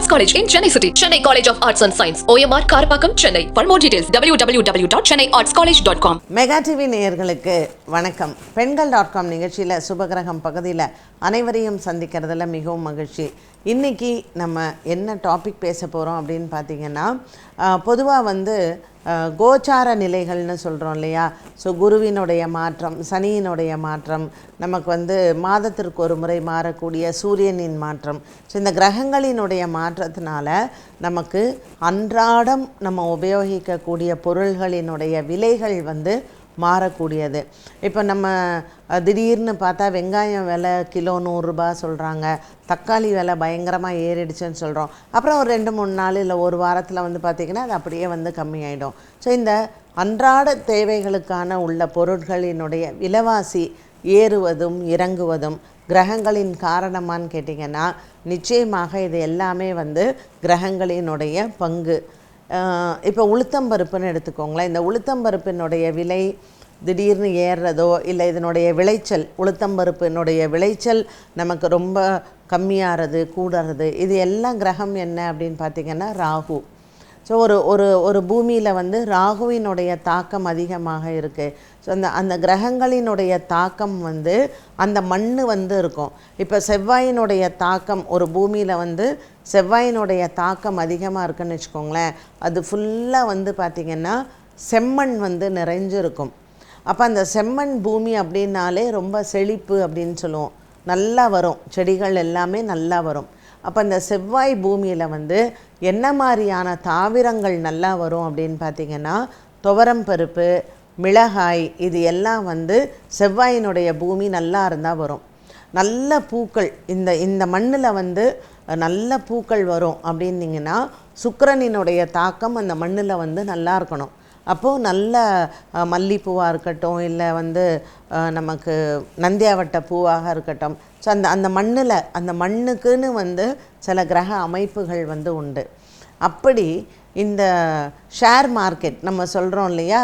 Arts college in Chennai city Chennai college of arts and science OMR Karapakkam Chennai for more details W W W Chennai arts college dot com Mega TV நேயர்களுக்கு வணக்கம் பெண்கள் dot com நிகழ்ச்சியில் சுபகிரகம் பகுதியில் அனைவரையும் சந்திக்கிறதுல மிகவும் மகிழ்ச்சி இன்றைக்கி நம்ம என்ன டாபிக் பேச போகிறோம் அப்படின்னு பார்த்தீங்கன்னா பொதுவாக வந்து கோச்சார நிலைகள்னு சொல்கிறோம் இல்லையா? ஸோ குருவினுடைய மாற்றம் சனியினுடைய மாற்றம் நமக்கு வந்து மாதத்திற்கு ஒரு முறை மாறக்கூடிய சூரியனின் மாற்றம். ஸோ இந்த கிரகங்களினுடைய மாற்றத்தினால நமக்கு அன்றாடம் நம்ம உபயோகிக்கக்கூடிய பொருள்களினுடைய விலைகள் வந்து மாறக்கூடியது. இப்போ நம்ம திடீர்னு பார்த்தா வெங்காயம் விலை கிலோ நூறுரூபா சொல்கிறாங்க தக்காளி விலை பயங்கரமாக ஏறிடுச்சுன்னு சொல்கிறோம் அப்புறம் ஒரு ரெண்டு மூணு நாள் இல்லை ஒரு வாரத்தில் வந்து பார்த்திங்கன்னா அது அப்படியே வந்து கம்மியாயிடும். ஸோ இந்த அன்றாட தேவைகளுக்கான உள்ள பொருட்களினுடைய விலைவாசி ஏறுவதும் இறங்குவதும் கிரகங்களின் காரணமான்னு கேட்டிங்கன்னா நிச்சயமாக இது எல்லாமே வந்து கிரகங்களினுடைய பங்கு. இப்போ உளுத்தம்பருப்புன்னு எடுத்துக்கோங்களேன். இந்த உளுத்தம்பருப்பினுடைய விலை திடீர்னு ஏறுறதோ இல்லை இதனுடைய விளைச்சல் உளுத்தம்பருப்பினுடைய விளைச்சல் நமக்கு ரொம்ப கம்மியாகிறது கூடுறது இது எல்லாம் கிரகம் என்ன அப்படின்னு பார்த்திங்கன்னா ராகு. ஸோ ஒரு ஒரு ஒரு பூமியில் வந்து ராகுவினுடைய தாக்கம் அதிகமாக இருக்குது ஸோ அந்த அந்த கிரகங்களினுடைய தாக்கம் வந்து அந்த மண் வந்து இருக்கும். இப்போ செவ்வாயினுடைய தாக்கம் ஒரு பூமியில் வந்து செவ்வாயினுடைய தாக்கம் அதிகமாக இருக்குன்னு வச்சுக்கோங்களேன். அது ஃபுல்லாக வந்து பார்த்திங்கன்னா செம்மண் வந்து நிறைஞ்சிருக்கும். அப்போ அந்த செம்மண் பூமி அப்படின்னாலே ரொம்ப செழிப்பு அப்படின்னு சொல்லுவோம். நல்லா வரும். செடிகள் எல்லாமே நல்லா வரும். அப்போ அந்த செவ்வாய் பூமியில் வந்து என்ன மாதிரியான தாவரங்கள் நல்லா வரும் அப்படின்னு பார்த்தீங்கன்னா துவரம் பருப்பு மிளகாய் இது எல்லாம் வந்து செவ்வாயினுடைய பூமி நல்லா இருந்தால் வரும். நல்ல பூக்கள். இந்த இந்த மண்ணில் வந்து நல்ல பூக்கள் வரும் அப்படின்னீங்கன்னா சுக்கரனினுடைய தாக்கம் அந்த மண்ணில் வந்து நல்லா இருக்கணும். அப்போது நல்ல மல்லிப்பூவாக இருக்கட்டும் இல்லை வந்து நமக்கு நந்தியாவட்ட பூவாக இருக்கட்டும் ஸோ அந்த அந்த மண்ணில் அந்த மண்ணுக்குன்னு வந்து சில கிரக அமைப்புகள் வந்து உண்டு. அப்படி இந்த ஷேர் மார்க்கெட் நம்ம சொல்கிறோம் இல்லையா?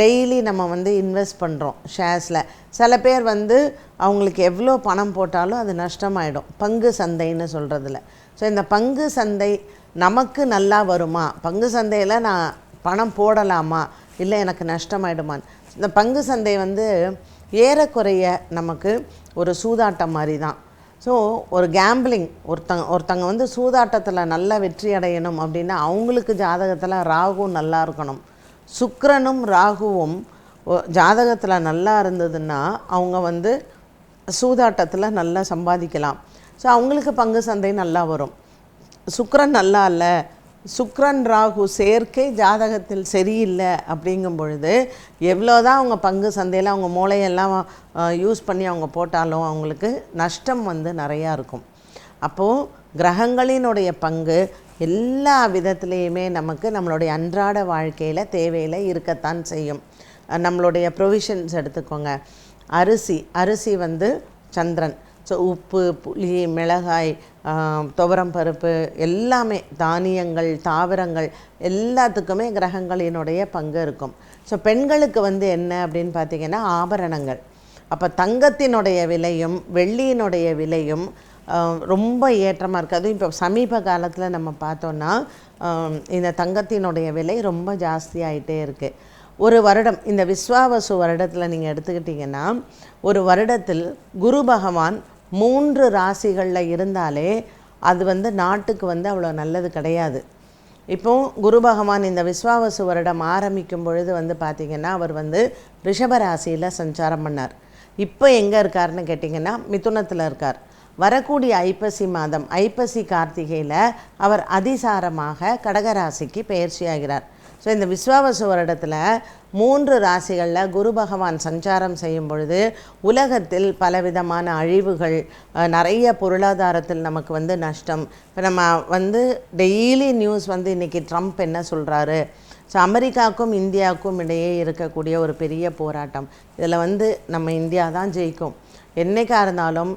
டெய்லி நம்ம வந்து இன்வெஸ்ட் பண்ணுறோம் ஷேர்ஸில் சில பேர் வந்து அவங்களுக்கு எவ்வளோ பணம் போட்டாலும் அது நஷ்டமாயிடும். பங்கு சந்தைன்னு சொல்கிறதுல ஸோ இந்த பங்கு சந்தை நமக்கு நல்லா வருமா? பங்கு சந்தையில் நான் பணம் போடலாமா? இல்லை எனக்கு நஷ்டமாயிடுமான்னு. இந்த பங்கு சந்தை வந்து ஏறக்குறைய நமக்கு ஒரு சூதாட்டம் மாதிரி தான். ஸோ ஒரு கேம்பிளிங் ஒருத்தங்க ஒருத்தங்க வந்து சூதாட்டத்தில் நல்லா வெற்றி அடையணும் அப்படின்னா அவங்களுக்கு ஜாதகத்தில் ராகு நல்லா இருக்கணும். சுக்கரனும் ராகுவும் ஜாதகத்தில் நல்லா இருந்ததுன்னா அவங்க வந்து சூதாட்டத்தில் நல்லா சம்பாதிக்கலாம். ஸோ அவங்களுக்கு பங்கு சந்தை நல்லா வரும். சுக்கரன் நல்லா இல்லை சுக்ரன் ராகு சேர்க்கை ஜாதகத்தில் சரியில்லை அப்படிங்கும் பொழுது எவ்வளோதான் அவங்க பங்கு சந்தையில் அவங்க மூளையெல்லாம் யூஸ் பண்ணி அவங்க போட்டாலும் அவங்களுக்கு நஷ்டம் வந்து நிறையா இருக்கும். அப்போது கிரகங்களினுடைய பங்கு எல்லா விதத்துலேயுமே நமக்கு நம்மளுடைய அன்றாட வாழ்க்கையில் தேவையில் இருக்கத்தான் செய்யும். நம்மளுடைய ப்ரொவிஷன்ஸ் எடுத்துக்கோங்க. அரிசி அரிசி வந்து சந்திரன். ஸோ உப்பு புளி மிளகாய் துவரம் பருப்பு எல்லாமே தானியங்கள் தாவரங்கள் எல்லாத்துக்குமே கிரகங்களினுடைய பங்கு இருக்கும். ஸோ பெண்களுக்கு வந்து என்ன அப்படின்னு பார்த்தீங்கன்னா ஆபரணங்கள். அப்போ தங்கத்தினுடைய விலையும் வெள்ளியினுடைய விலையும் ரொம்ப ஏற்றமாக இருக்குது அதுவும் இப்போ சமீப காலத்தில் நம்ம பார்த்தோன்னா இந்த தங்கத்தினுடைய விலை ரொம்ப ஜாஸ்தியாயிட்டே இருக்குது ஒரு வருடம் இந்த விஸ்வாவசு வருடத்தில் நீங்கள் எடுத்துக்கிட்டிங்கன்னா ஒரு வருடத்தில் குரு பகவான் மூன்று ராசிகளில் இருந்தாலே அது வந்து நாட்டுக்கு வந்து அவ்வளோ நல்லது கிடையாது. இப்போ குரு பகவான் இந்த விஸ்வாவசு வருடம் ஆரம்பிக்கும் பொழுது வந்து பார்த்திங்கன்னா அவர் வந்து ரிஷப ராசியில் சஞ்சாரம் பண்ணார். இப்போ எங்கே இருக்காருன்னு கேட்டிங்கன்னா மிதுனத்தில் இருக்கார். வரக்கூடிய ஐப்பசி மாதம் ஐப்பசி கார்த்திகையில் அவர் அதிசாரமாக கடகராசிக்கு பயிற்சியாகிறார் ஸோ இந்த விஸ்வாவசு வருடத்தில் மூன்று ராசிகளில் குரு பகவான் சஞ்சாரம் செய்யும் பொழுது உலகத்தில் பலவிதமான அழிவுகள் நிறைய பொருளாதாரத்தில் நமக்கு வந்து நஷ்டம். இப்போ நம்ம வந்து டெய்லி நியூஸ் வந்து இன்றைக்கி ட்ரம்ப் என்ன சொல்கிறாரு ஸோ அமெரிக்காவுக்கும் இந்தியாவுக்கும் இடையே இருக்கக்கூடிய ஒரு பெரிய போராட்டம். இதில் வந்து நம்ம இந்தியா தான் ஜெயிக்கும். என்றைக்காக இருந்தாலும்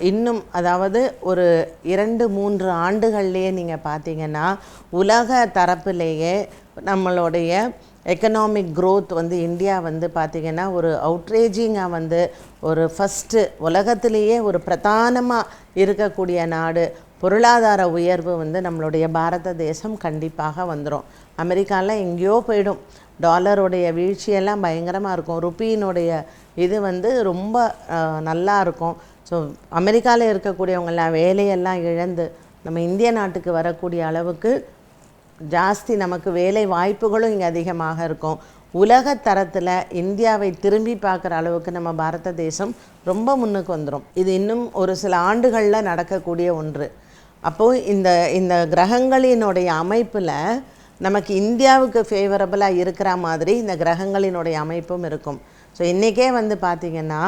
இன்னும் அதாவது ஒரு இரண்டு மூன்று ஆண்டுகள்லேயே நீங்கள் பார்த்தீங்கன்னா உலக தரப்பிலேயே நம்மளுடைய எக்கனாமிக் க்ரோத் வந்து இந்தியா வந்து பார்த்திங்கன்னா ஒரு அவுட்ரேஜிங்காக வந்து ஒரு ஃபஸ்ட்டு உலகத்திலேயே ஒரு பிரதானமாக இருக்கக்கூடிய நாடு. பொருளாதார உயர்வு வந்து நம்மளுடைய பாரத தேசம் கண்டிப்பாக வந்துடும் அமெரிக்காவில் எங்கேயோ போயிடும். டாலருடைய வீழ்ச்சியெல்லாம் பயங்கரமாக இருக்கும். ருப்பியினுடைய இது வந்து ரொம்ப நல்லா இருக்கும். ஸோ அமெரிக்காவில் இருக்கக்கூடியவங்கெல்லாம் வேலையெல்லாம் இழந்து நம்ம இந்திய நாட்டுக்கு வரக்கூடிய அளவுக்கு ஜாஸ்தி நமக்கு வேலை வாய்ப்புகளும் இங்கே அதிகமாக இருக்கும். உலக தரத்தில் இந்தியாவை திரும்பி பார்க்குற அளவுக்கு நம்ம பாரத தேசம் ரொம்ப முன்னுக்கு வந்துடும் இது இன்னும் ஒரு சில ஆண்டுகளில் நடக்கக்கூடிய ஒன்று. அப்போது இந்த இந்த கிரகங்களினுடைய அமைப்பில் நமக்கு இந்தியாவுக்கு ஃபேவரபுளாக இருக்கிற மாதிரி இந்த கிரகங்களினுடைய அமைப்பும் இருக்கும். ஸோ இன்றைக்கே வந்து பார்த்திங்கன்னா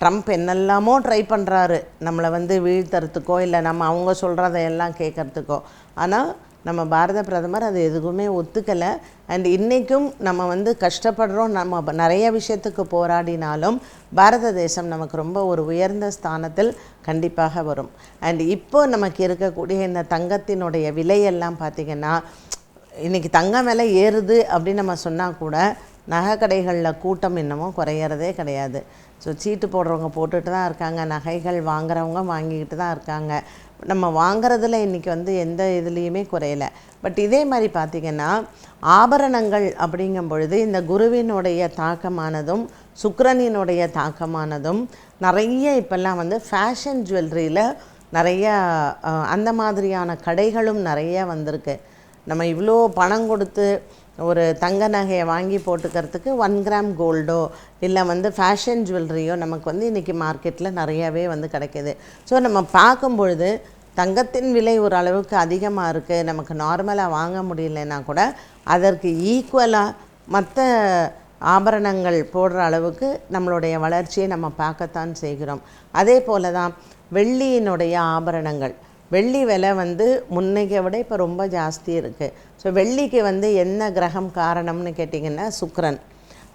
ட்ரம்ப் என்னெல்லாமோ ட்ரை பண்ணுறாரு நம்மளை வந்து வீழ்த்துறதுக்கோ இல்லை நம்ம அவங்க சொல்கிறதையெல்லாம் கேட்குறதுக்கோ. ஆனால் நம்ம பாரத பிரதமர் அது எதுவுமே ஒத்துக்கலை. அண்ட் இன்றைக்கும் நம்ம வந்து கஷ்டப்படுறோம். நம்ம நிறைய விஷயத்துக்கு போராடினாலும் பாரத தேசம் நமக்கு ரொம்ப ஒரு உயர்ந்த ஸ்தானத்தில் கண்டிப்பாக வரும். அண்ட் இப்போ நமக்கு இருக்கக்கூடிய இந்த தங்கத்தினுடைய விலையெல்லாம் பார்த்திங்கன்னா இன்றைக்கி தங்கம் விலை ஏறுது அப்படின்னு நம்ம சொன்னால் கூட நகை கடைகளில் கூட்டம் இன்னமும் குறையிறதே கிடையாது. ஸோ சீட்டு போடுறவங்க போட்டுட்டு தான் இருக்காங்க. நகைகள் வாங்குறவங்க வாங்கிக்கிட்டு தான் இருக்காங்க. நம்ம வாங்குறதுல இன்றைக்கி வந்து எந்த இதுலேயுமே குறையலை. பட் இதே மாதிரி பார்த்திங்கன்னா ஆபரணங்கள் அப்படிங்கும் பொழுது இந்த குருவினுடைய தாக்கமானதும் சுக்கரனினுடைய தாக்கமானதும் நிறைய இப்போல்லாம் வந்து ஃபேஷன் ஜுவல்லரியில் நிறைய அந்த மாதிரியான கடைகளும் நிறைய வந்திருக்கு. நம்ம இவ்வளோ பணம் கொடுத்து ஒரு தங்க நகையை வாங்கி போட்டுக்கிறதுக்கு ஒன் கிராம் கோல்டோ இல்லை வந்து ஃபேஷன் ஜுவல்லரியோ நமக்கு வந்து இன்றைக்கி மார்க்கெட்டில் நிறையாவே வந்து கிடைக்கிது. ஸோ நம்ம பார்க்கும் பொழுது தங்கத்தின் விலை ஒரு அளவுக்கு அதிகமாக இருக்குது நமக்கு நார்மலாக வாங்க முடியலன்னா கூட அதற்கு ஈக்குவலாக மற்ற ஆபரணங்கள் போடுற அளவுக்கு நம்மளுடைய வளர்ச்சியை நம்ம பார்க்கத்தான் செய்கிறோம். அதே போல தான் வெள்ளியினுடைய ஆபரணங்கள். வெள்ளி விலை வந்து முன்னைக்கு விட இப்போ ரொம்ப ஜாஸ்தி இருக்குது ஸோ வெள்ளிக்கு வந்து என்ன கிரகம் காரணம்னு கேட்டிங்கன்னா சுக்ரன்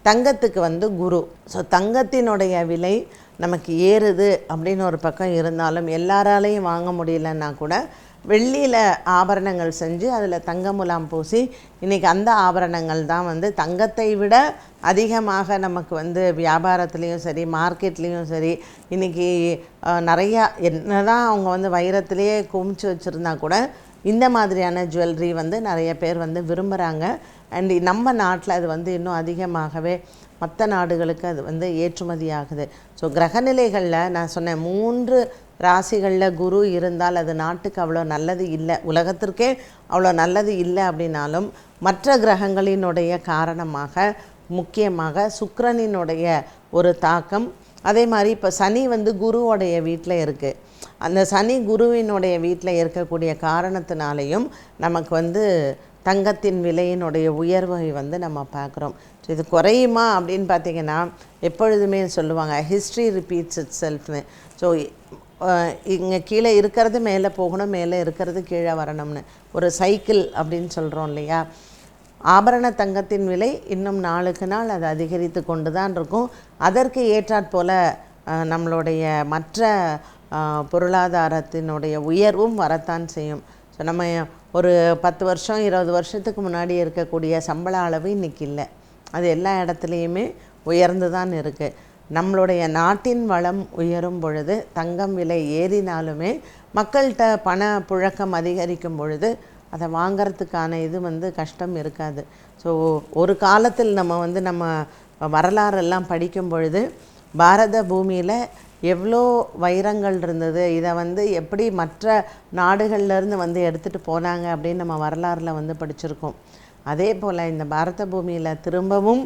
தங்கத்துக்கு வந்து குரு. ஸோ தங்கத்தினுடைய விலை நமக்கு ஏறுது அப்படின்னு ஒரு பக்கம் இருந்தாலும் எல்லாராலையும் வாங்க முடியலன்னா கூட வெள்ளியில் ஆபரணங்கள் செஞ்சு அதில் தங்க முலாம் பூசி இன்றைக்கி அந்த ஆபரணங்கள் தான் வந்து தங்கத்தை விட அதிகமாக நமக்கு வந்து வியாபாரத்துலேயும் சரி மார்க்கெட்லேயும் சரி இன்றைக்கி நிறையா என்ன தான் அவங்க வந்து வைரத்திலேயே குமிச்சு வச்சுருந்தா கூட இந்த மாதிரியான ஜுவல்லரி வந்து நிறைய பேர் வந்து விரும்புகிறாங்க அண்ட் நம்ம நாட்டில் அது வந்து இன்னும் அதிகமாகவே மற்ற நாடுகளுக்கு அது வந்து ஏற்றுமதி ஆகுது ஸோ கிரகநிலைகளில் நான் சொன்னேன் மூன்று ராசிகளில் குரு இருந்தால் அது நாட்டுக்கு அவ்வளோ நல்லது இல்லை. உலகத்திற்கே அவ்வளோ நல்லது இல்லை அப்படின்னாலும் மற்ற கிரகங்களினுடைய காரணமாக முக்கியமாக சுக்கரனினுடைய ஒரு தாக்கம். அதே மாதிரி இப்போ சனி வந்து குருவோடைய வீட்டில் இருக்குது அந்த சனி குருவினுடைய வீட்டில் இருக்கக்கூடிய காரணத்தினாலையும் நமக்கு வந்து தங்கத்தின் விலையினுடைய உயர்வை வந்து நம்ம பார்க்குறோம். ஸோ இது குறையுமா அப்படின்னு பார்த்தீங்கன்னா எப்பொழுதுமே சொல்லுவாங்க ஹிஸ்ட்ரி ரிப்பீட்ஸ் இட் செல்ஃப்னு ஸோ இங்கே கீழே இருக்கிறது மேலே போகணும் மேலே இருக்கிறது கீழே வரணும்னு. ஒரு சைக்கிள் அப்படின்னு சொல்கிறோம் இல்லையா? ஆபரண தங்கத்தின் விலை இன்னும் நாளுக்கு நாள் அது அதிகரித்து கொண்டு தான் இருக்கும். அதற்கு ஏற்றாற்போல் நம்மளுடைய மற்ற பொருளாதாரத்தினுடைய உயர்வும் வரத்தான் செய்யும். ஸோ நம்ம ஒரு பத்து வருஷம் இருபது வருஷத்துக்கு முன்னாடி இருக்கக்கூடிய சம்பள அளவு இன்றைக்கி இல்லை. அது எல்லா இடத்துலையுமே உயர்ந்து தான் இருக்குது நம்மளுடைய நாட்டின் வளம் உயரும் பொழுது தங்கம் விலை ஏறினாலுமே மக்கள்கிட்ட பண புழக்கம் அதிகரிக்கும் பொழுது அதை வாங்கிறதுக்கான இது வந்து கஷ்டம் இருக்காது. ஸோ ஒரு காலத்தில் நம்ம வந்து நம்ம வரலாறெல்லாம் படிக்கும் பொழுது பாரத பூமியில் எவ்வளோ வைரங்கள் இருந்தது இதை வந்து எப்படி மற்ற நாடுகள்லேருந்து வந்து எடுத்துகிட்டு போனாங்க அப்படின்னு நம்ம வரலாறில் வந்து படிச்சிருக்கோம். அதே போல் இந்த பாரத பூமியில் திரும்பவும்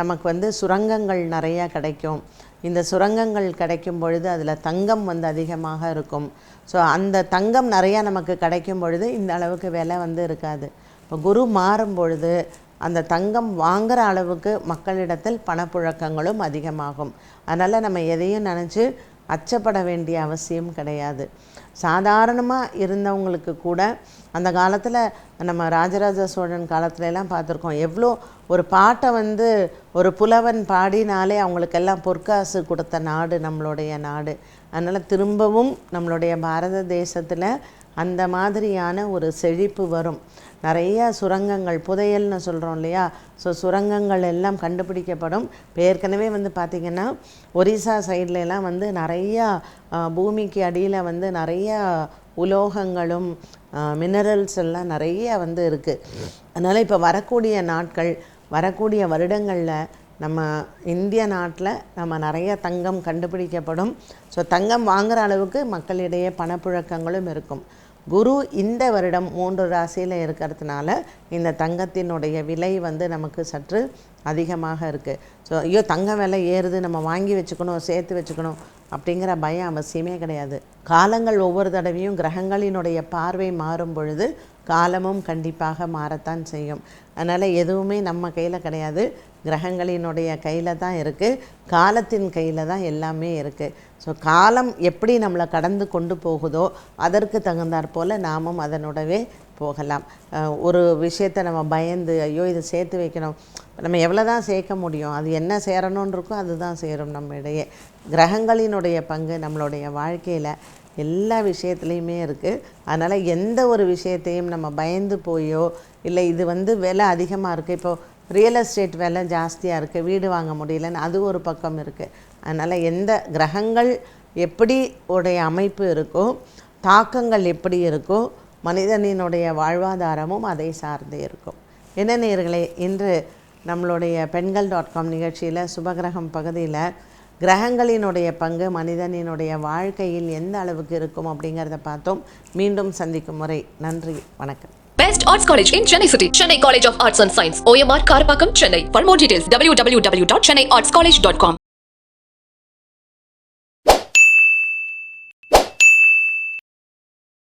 நமக்கு வந்து சுரங்கங்கள் நிறையா கிடைக்கும். இந்த சுரங்கங்கள் கிடைக்கும் பொழுது அதில் தங்கம் வந்து அதிகமாக இருக்கும். ஸோ அந்த தங்கம் நிறையா நமக்கு கிடைக்கும் பொழுது இந்த அளவுக்கு விலை வந்து இருக்காது. இப்போ குரு மாறும் பொழுது அந்த தங்கம் வாங்குகிற அளவுக்கு மக்களிடத்தில் பணப்புழக்கங்களும் அதிகமாகும். அதனால் நம்ம எதையும் நினச்சி அச்சப்பட வேண்டிய அவசியம் கிடையாது. சாதாரணமாக இருந்தவங்களுக்கு கூட அந்த காலத்தில் நம்ம ராஜராஜ சோழன் காலத்துலலாம் பார்த்துருக்கோம். எவ்வளோ ஒரு பாட்டை வந்து ஒரு புலவன் பாடினாலே அவங்களுக்கெல்லாம் பொற்காசு கொடுத்த நாடு நம்மளுடைய நாடு. அதனால் திரும்பவும் நம்மளுடைய பாரத தேசத்தில் அந்த மாதிரியான ஒரு செழிப்பு வரும். நிறைய சுரங்கங்கள் புதையல்னு சொல்கிறோம் இல்லையா? ஸோ சுரங்கங்கள் எல்லாம் கண்டுபிடிக்கப்படும். இப்போ ஏற்கனவே வந்து பார்த்திங்கன்னா ஒரிசா சைட்லலாம் வந்து நிறையா பூமிக்கு அடியில் வந்து நிறையா உலோகங்களும் மினரல்ஸ் எல்லாம் நிறைய வந்து இருக்குது அதனால் இப்போ வரக்கூடிய நாட்கள் வரக்கூடிய வருடங்களில் நம்ம இந்திய நாட்டில் நம்ம நிறைய தங்கம் கண்டுபிடிக்கப்படும். ஸோ தங்கம் வாங்குகிற அளவுக்கு மக்களிடையே பணப்புழக்கங்களும் இருக்கும். குரு இந்த வருடம் மூன்று ராசியில் இருக்கிறதுனால இந்த தங்கத்தினுடைய விலை வந்து நமக்கு சற்று அதிகமாக இருக்குது ஸோ ஐயோ தங்க விலை ஏறுது நம்ம வாங்கி வச்சுக்கணும் சேர்த்து வச்சுக்கணும் அப்படிங்கிற பயம் அவசியமே கிடையாது. காலங்கள் ஒவ்வொரு தடவையும் கிரகங்களினுடைய பார்வை மாறும் பொழுது காலமும் கண்டிப்பாக மாறத்தான் செய்யும். அதனால் எதுவுமே நம்ம கையில் கிடையாது. கிரகங்களினுடைய கையில் தான் இருக்குது காலத்தின் கையில் தான் எல்லாமே இருக்குது ஸோ காலம் எப்படி நம்மளை கடந்து கொண்டு போகுதோ அதற்கு தகுந்தாற் போல் நாமும் அதனுடவே போகலாம். ஒரு விஷயத்தை நம்ம பயந்து ஐயோ இதை சேர்த்து வைக்கணும். நம்ம எவ்வளோ தான் சேர்க்க முடியும்? அது என்ன சேரணும்னு இருக்கோ அதுதான் சேரும் நம்ம இடையே. கிரகங்களினுடைய பங்கு நம்மளுடைய வாழ்க்கையில். எல்லா விஷயத்துலையுமே இருக்குது அதனால் எந்த ஒரு விஷயத்தையும் நம்ம பயந்து போயோ இல்லை இது வந்து விலை அதிகமாக இருக்குது இப்போது ரியல் எஸ்டேட் விலை ஜாஸ்தியாக இருக்குது வீடு வாங்க முடியலன்னு அது ஒரு பக்கம் இருக்குது அதனால் எந்த கிரகங்கள் எப்படி உடைய அமைப்பு இருக்கோ தாக்கங்கள் எப்படி இருக்கோ மனிதனினுடைய வாழ்வாதாரமும் அதை சார்ந்தே இருக்கும். என்ன நேர்களே இன்று நம்மளுடைய பெண்கள் டாட் காம் நிகழ்ச்சியில் சுபகிரகம் பகுதியில் கிரகங்களினுடைய பங்கு மனிதனினுடைய வாழ்க்கையில் எந்த அளவுக்கு இருக்கும் அப்படிங்கிறத பார்த்தோம் மீண்டும் சந்திக்கும் முறை நன்றி வணக்கம் Best Arts College in Chennai City. Chennai College of Arts and Science. OMR Karapakam, Chennai. For more details, www.chennaiartscollege.com.